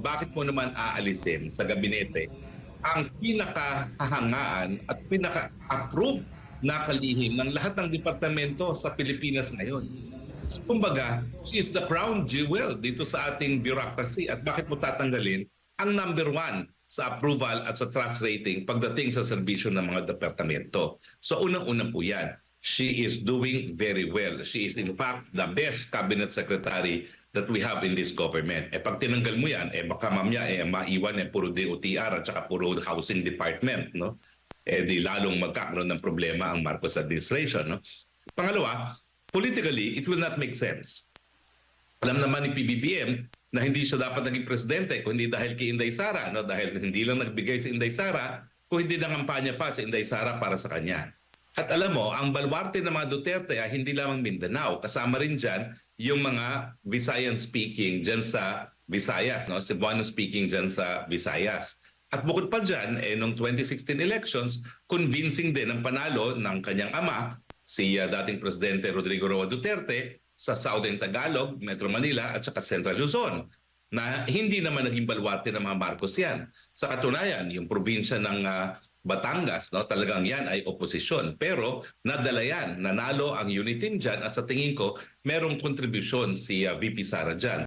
bakit mo naman aalisin sa gabinete ang pinakahahangaan at pinaka-approve na kalihim ng lahat ng departamento sa Pilipinas ngayon. Kumbaga, she is the crown jewel dito sa ating bureaucracy. At bakit mo tatanggalin ang number one sa approval at sa trust rating pagdating sa serbisyo ng mga departamento? So unang-una po yan. She is doing very well. She is in fact the best cabinet secretary that we have in this government. Eh pag tinanggal mo yan, eh baka mamaya eh maiwan eh puro DOTR at saka puro housing department, no? Eh di lalong magkakaroon ng problema ang Marcos administration, no? Pangalawa, politically, it will not make sense. Alam naman ni PBBM na hindi siya dapat naging presidente kung hindi dahil kay Inday Sara, no? Dahil hindi lang nagbigay si Inday Sara, kung hindi nangampanya pa si Inday Sara para sa kanya. At alam mo, ang balwarte ng mga Duterte ay hindi lamang Mindanao. Kasama rin dyan yung mga Visayan speaking dyan sa Visayas, no? Cebuano speaking dyan sa Visayas. At bukod pa dyan, eh, noong 2016 elections, convincing din ang panalo ng kanyang ama, si uh, dating Presidente Rodrigo Roa Duterte, sa Southern Tagalog, Metro Manila at saka Central Luzon na hindi naman naging balwarte ng mga Marcos yan. Sa katunayan, yung probinsya ng ah, Batangas, no, talagang yan ay oposisyon. Pero nadala yan, nanalo ang unit team dyan at sa tingin ko, merong kontribusyon si ah, VP Sara dyan.